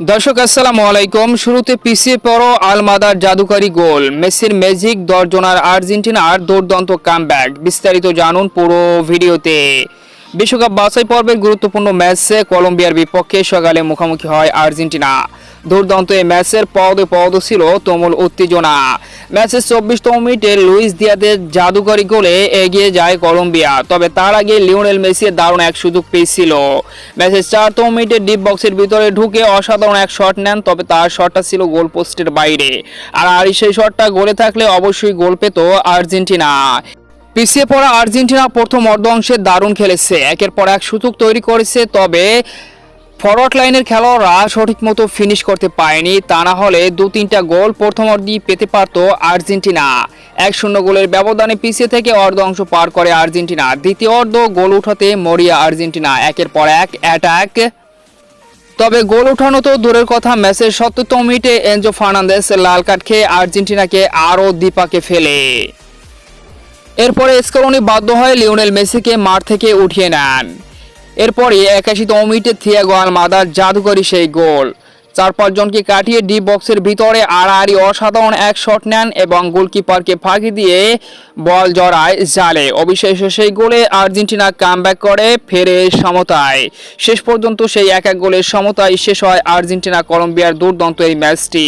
দর্শক, আসসালাম আলাইকুম। শুরুতে পিছিয়ে পড়ো আলমাদার জাদুকারি গোল। মেসির ম্যাজিক দর্জনার আর্জেন্টিনার দুর্দান্ত কামব্যাক। বিস্তারিত জানুন পুরো ভিডিওতে। বিশ্বকাপ বাছাই পর্বের গুরুত্বপূর্ণ ম্যাচে কলম্বিয়ার বিপক্ষে সকালে মুখোমুখি হয় আর্জেন্টিনা। দুর্দান্ত এই ম্যাচের পদে পদ ছিল তুমুল উত্তেজনা। ম্যাচের চব্বিশতম মিনিটে লুইস দিয়াদের জাদুকরি গোলে এগিয়ে যায় কলম্বিয়া। তবে তার আগে লিওনেল মেসির দারুণ এক সুযোগ পেয়েছিল। ম্যাচের চারতম মিনিটে ডিপ বক্সের ভিতরে ঢুকে অসাধারণ এক শট নেন, তবে তার শটটা ছিল গোল পোস্টের বাইরে। আর আর সেই শটটা গোলে থাকলে অবশ্যই গোল পেত আর্জেন্টিনা। পিছিয়ে পড়া আর্জেন্টিনা প্রথম অর্ধ অংশে দারুণ খেলেছে। একের পর এক সুযোগ তৈরি করেছে, তবে ফরওয়ার্ড লাইনের খেলোয়াড়রা সঠিক মতো ফিনিশ করতে পারেনি, তা না হলে দু তিনটা গোল প্রথম অর্ধই পেতে পারত আর্জেন্টিনা। এক শূন্য গোলের ব্যবধানে পিছিয়ে থেকে অর্ধ অংশ পার করে আর্জেন্টিনা। দ্বিতীয় অর্ধ গোল উঠাতে মরিয়া আর্জেন্টিনা। একের পর এক অ্যাটাক তবে গোল উঠানো তো দূরের কথা, ম্যাচের সত্তরতম মিনিটে এনজো ফার্নান্দেস লাল কার্ড খেয়ে আর্জেন্টিনাকে আরও দিপাকে ফেলে। এরপরে স্করণি বাধ্য হয় লিওনেল মেসিকে মাঠ থেকে উঠিয়ে নেন। এরপরে একাশিতম মিনিটে থিয়াগো আলমাদার জাদুকরি সেই গোল। চার পাঁচজনকে কাটিয়ে ডি বক্সের ভিতরে আড়াআড়ি অসাধারণ এক শট নেন এবং গোলকিপারকে ফাঁকি দিয়ে বল জড়ায় জালে। অবিশেষে সেই গোলে আর্জেন্টিনা কামব্যাক করে ফেরে সমতায়। শেষ পর্যন্ত সেই এক এক গোলের সমতায় শেষ হয় আর্জেন্টিনা কলম্বিয়ার দুর্দান্ত এই ম্যাচটি।